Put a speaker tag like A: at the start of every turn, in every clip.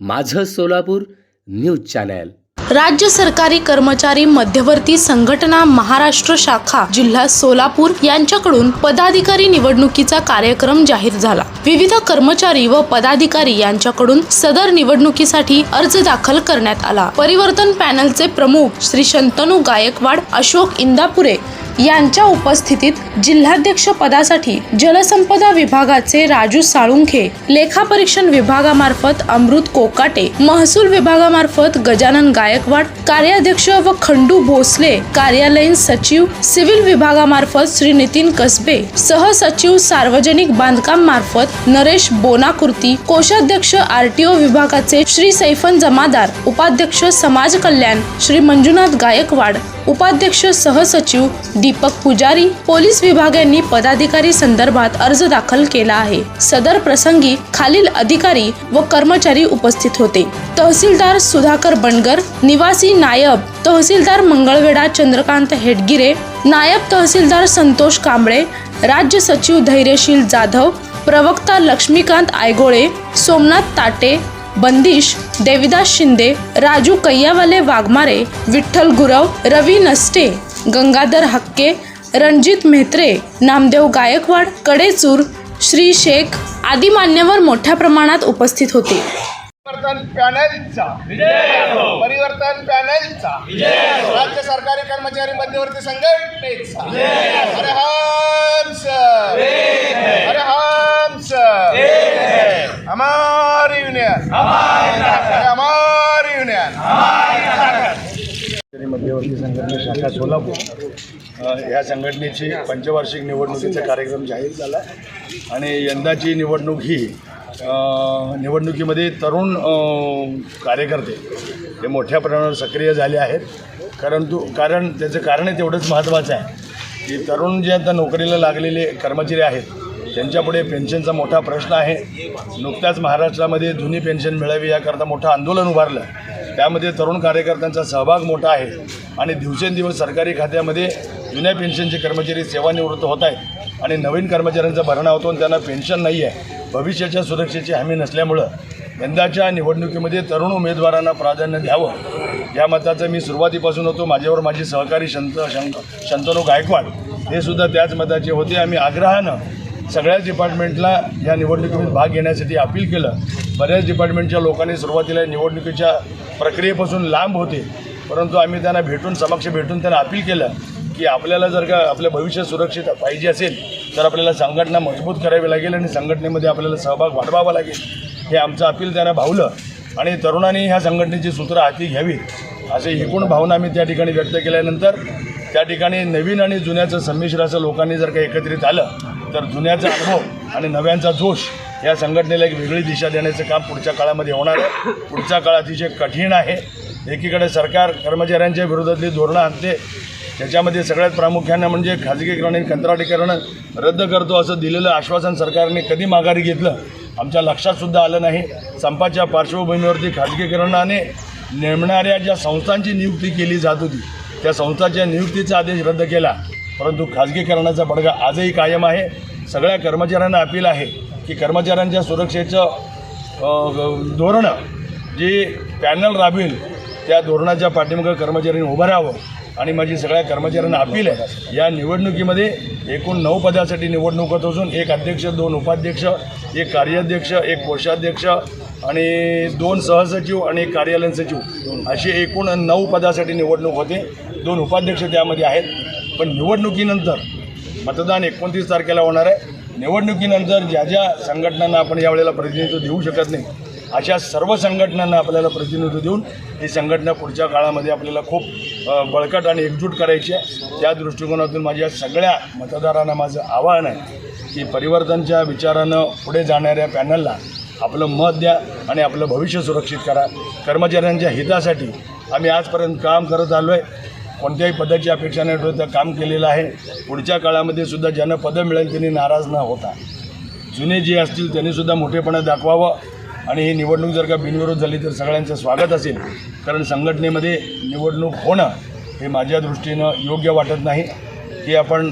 A: माझं Solapur news channel.
B: राज्य सरकारी कर्मचारी मध्यवर्ती संघटना महाराष्ट्र शाखा जिल्हा सोलापूर यांच्याकडून पदाधिकारी निवडणुकीचा कार्यक्रम जाहीर झाला. विविध कर्मचारी व पदाधिकारी यांच्याकडून सदर निवडणुकीसाठी अर्ज दाखल करण्यात आला. परिवर्तन पॅनलचे प्रमुख श्री शंतनू गायकवाड अशोक इंदापुरे यांच्या उपस्थितीत जिल्हाध्यक्ष पदासाठी जलसंपदा विभागाचे राजू साळुंखे लेखापरीक्षण विभागामार्फत अमृत कोकाटे महसूल विभागामार्फत गजानन गायकवाड कार्याध्यक्ष व खंडू भोसले कार्यालयीन सचिव सिव्हिल विभागामार्फत श्री नितीन कसबे सहसचिव सार्वजनिक बांधकाम मार्फत नरेश बोनाकुर्ती कोषाध्यक्ष आरटीओ विभागाचे श्री सैफन जमादार उपाध्यक्ष समाज कल्याण श्री मंजुनाथ गायकवाड. उपाध्यक्ष सहसचिव दीपक पुजारी पोलीस विभाग यांनी पदाधिकारी संदर्भात अर्ज दाखल केला आहे. सदर प्रसंगी खालील अधिकारी व कर्मचारी उपस्थित होते. तहसीलदार सुधाकर बनगर निवासी नायब तहसीलदार मंगळवेढा चंद्रकांत हेडगिरे नायब तहसीलदार संतोष कांबळे राज्य सचिव धैर्यशील जाधव प्रवक्ता लक्ष्मीकांत आयगोळे सोमनाथ ताटे बंदिश देविदास शिंदे राजू कैयावाले वाघमारे विठ्ठल गुरव रवी नस्टे गंगाधर हक्के रणजित मेहत्रे नामदेव गायकवाड कडेचूर श्री शेख आदी मान्यवर मोठ्या प्रमाणात उपस्थित होते.
C: परिवर्तन पॅनलचा. परिवर्तन पॅनलचा. राज्य सरकारी कर्मचारी मध्यवर्ती संघटनेचा.
D: मध्यवर्ती संघटने शाखा सोलापूर. ह्या संघटनेची पंचवार्षिक निवडणुकीचा कार्यक्रम जाहीर झाला. आणि यंदाची निवडणूक ही निवडणुकीमध्ये तरुण कार्यकर्ते हे मोठ्या प्रमाणावर सक्रिय झाले आहेत. परंतु कारण त्याचं कारण तेवढंच महत्त्वाचं आहे की तरुण जे आता नोकरीला लागलेले कर्मचारी आहेत त्यांच्यापुढे पेन्शनचा मोठा प्रश्न आहे. नुकत्याच महाराष्ट्रामध्ये जुनी पेन्शन मिळावी याकरता मोठं आंदोलन उभारलं. त्यामध्ये तरुण कार्यकर्त्यांचा सहभाग मोठा आहे आणि दिवसेंदिवस सरकारी खात्यामध्ये जुन्या पेन्शनचे कर्मचारी सेवानिवृत्त होत आहेत आणि नवीन कर्मचाऱ्यांचा भरणा होतो आणि त्यांना पेन्शन नाही आहे. भविष्याच्या सुरक्षेची हमी नसल्यामुळं यंदाच्या निवडणुकीमध्ये तरुण उमेदवारांना प्राधान्य द्यावं. या मताचं मी सुरुवातीपासून होतो. माझ्यावर माझे सहकारी शंत शंक शंतनू गायकवाड हे सुद्धा त्याच मताचे होते. आम्ही आग्रहानं सगळ्याच डिपार्टमेंटला या निवडणुकीत भाग घेण्यासाठी अपील केलं. बऱ्याच डिपार्टमेंटच्या लोकांनी सुरुवातीला निवडणुकीच्या प्रक्रियेपासून लांब होते. परंतु आम्ही त्यांना भेटून समक्ष भेटून त्यांना अपील केलं की आपल्याला जर का आपलं भविष्य सुरक्षित पाहिजे असेल तर आपल्याला संघटना मजबूत करावी लागेल आणि संघटनेमध्ये आपल्याला सहभाग वाढवावा लागेल. हे आमचं अपील त्यांना भावलं. आणि तरुणांनी ह्या संघटनेची सूत्रं हाती घ्यावी असे एकूण भावना आम्ही त्या ठिकाणी व्यक्त केल्यानंतर त्या ठिकाणी नवीन आणि जुन्याचं संमिश्र असं लोकांनी जर का एकत्रित आलं तर जुन्याचा अनुभव आणि नव्यांचा जोश या संघटनेला एक वेगळी दिशा देण्याचं काम पुढच्या काळामध्ये होणार आहे. पुढचा काळ अतिशय कठीण आहे. एकीकडे सरकार कर्मचाऱ्यांच्या विरोधातली धोरणं आणते. त्याच्यामध्ये सगळ्यात प्रामुख्यानं म्हणजे खाजगीकरण आणि कंत्राटीकरण रद्द करतो असं दिलेलं आश्वासन सरकारने कधी माघारी घेतलं आमच्या लक्षातसुद्धा आलं नाही. संपाच्या पार्श्वभूमीवरती खाजगीकरणाने नेमणाऱ्या ज्या संस्थांची नियुक्ती केली जात होती त्या संस्थांच्या नियुक्तीचा आदेश रद्द केला. परंतु खाजगीकरणाचा बडगा आजही कायम आहे. सगळ्या कर्मचाऱ्यांना अपील आहे की कर्मचाऱ्यांच्या सुरक्षेचं धोरणं जी पॅनल राबवेल त्या धोरणाच्या पाठीमागं कर्मचाऱ्यांनी उभं राहावं. आणि माझी सगळ्या कर्मचाऱ्यांना अपील आहे या निवडणुकीमध्ये एकूण नऊ पदासाठी निवडणूक होत असून एक अध्यक्ष दोन उपाध्यक्ष एक कार्याध्यक्ष एक कोषाध्यक्ष आणि दोन सहसचिव आणि एक कार्यालयीन सचिव अशी एकूण नऊ पदासाठी निवडणूक होते. दोन उपाध्यक्ष त्यामध्ये आहेत. पण निवडणुकीनंतर मतदान एकोणतीस तारखेला होणार आहे. निवडणुकीनंतर ज्या ज्या संघटनांना आपण यावेळेला प्रतिनिधित्व देऊ शकत नाही अशा सर्व संघटनांना आपल्याला प्रतिनिधित्व देऊन ही संघटना पुढच्या काळामध्ये आपल्याला खूप बळकट आणि एकजूट करायची आहे. त्या दृष्टिकोनातून माझ्या सगळ्या मतदारांना माझं आवाहन आहे की परिवर्तनच्या विचारानं पुढे जाणाऱ्या पॅनलला आपलं मत द्या आणि आपलं भविष्य सुरक्षित करा. कर्मचाऱ्यांच्या हितासाठी आम्ही आजपर्यंत काम करत आलो आहे कोणत्याही पदाची अपेक्षा न ठेवता काम केलेलं आहे. पुढच्या काळामध्ये सुद्धा ज्यांना पदं मिळेल त्यांनी नाराज न होता. जुने जे असतील त्यांनीसुद्धा मोठेपणा दाखवावं. आणि ही निवडणूक जर का बिनविरोध झाली तर सगळ्यांचं स्वागत असेल. कारण संघटनेमध्ये निवडणूक होणं हे माझ्या दृष्टीनं योग्य वाटत नाही. की आपण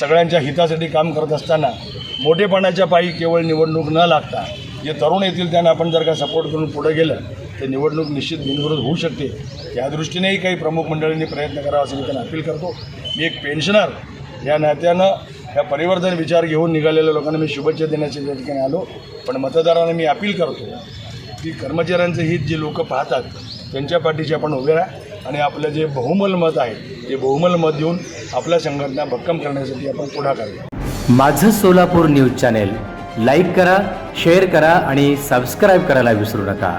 D: सगळ्यांच्या हितासाठी काम करत असताना मोठेपणाच्या पायी केवळ निवडणूक न लागता जे तरुण येतील त्यांना आपण जर का सपोर्ट करून पुढे गेलं ते निवडणूक निश्चित बिनविरोध होऊ शकते. या दृष्टीनेही काही प्रमुख मंडळींनी प्रयत्न करावा असं मी त्यांना अपील करतो. मी एक पेन्शनर या नात्यानं या परिवर्तन विचार घेऊन निघालेल्या लोकांना मी शुभेच्छा देण्याच्या या ठिकाणी आलो. पण मतदारांना मी अपील करतो की कर्मचाऱ्यांचं हित जे लोक पाहतात त्यांच्या पाठीशी आपण उभे राहा आणि आपलं जे बहुमल मत आहे ते बहुमल मत देऊन आपल्या संघटना भक्कम करण्यासाठी आपण पुढाकार घ्या.
A: माझं सोलापूर न्यूज चॅनेल लाईक करा शेअर करा आणि सबस्क्राईब करायला विसरू नका.